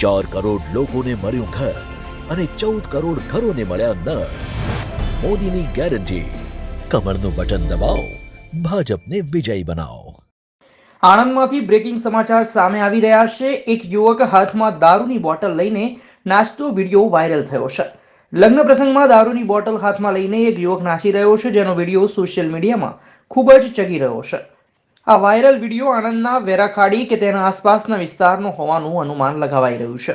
ચાર કરોડ લોકોને મળ્યું ઘર અને ચૌદ કરોડ ઘરોને મળ્યા નળ. મોદીની ગેરંટી. કમરનું બટન દબાવો. ભાજપને વિજયી બનાવો. આણંદમાંથી બ્રેકિંગ સમાચાર સામે આવી રહ્યા છે. એક યુવક હાથમાં દારૂની બોટલ લઈને નાચતો વીડિયો વાયરલ થયો છે. લગ્ન પ્રસંગમાં દારૂની બોટલ હાથમાં લઈને એક યુવક નાચી રહ્યો છે, જેનો વીડિયો સોશિયલ મીડિયામાં ખૂબ જ ચગી રહ્યો છે. આ વાયરલ વીડિયો આણંદના વેરાખાડી કે તેના આસપાસના વિસ્તારનો હોવાનું અનુમાન લગાવાઈ રહ્યું છે.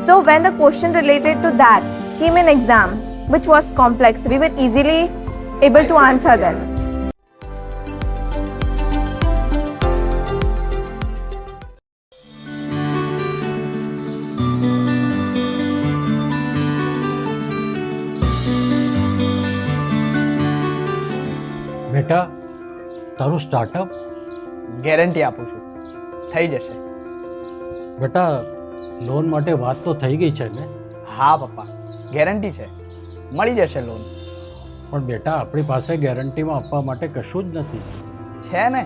So when the question related to that came in exam, which was complex, we were easily able to answer them. બેટા તારું સ્ટાર્ટઅપ ગેરંટી આપું છું થઈ જશે બેટા લોન માટે વાત તો થઈ ગઈ છે ને? હા પપ્પા. ગેરંટી છે. મળી જશે લોન. પણ બેટા આપણી પાસે ગેરંટીમાં આપવા માટે કશું જ નથી. છે ને?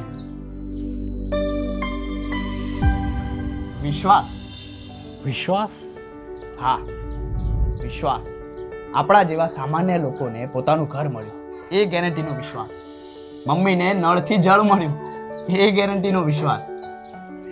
વિશ્વાસ. વિશ્વાસ? હા વિશ્વાસ. આપણા જેવા સામાન્ય લોકોને પોતાનું ઘર મળ્યું. એ ગેરંટીનો વિશ્વાસ. મમ્મીને નળથી જળ મળ્યું. એ ગેરંટીનો વિશ્વાસ.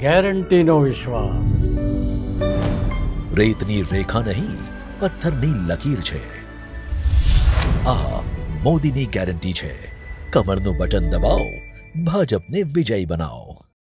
ગેરંટીનો વિશ્વાસ. રેતની રેખા નહીં, પથ્થરની લકીર છે. આ મોદીની ગેરંટી છે. કમરનું બટન દબાવો, ભાજપને વિજય બનાવો.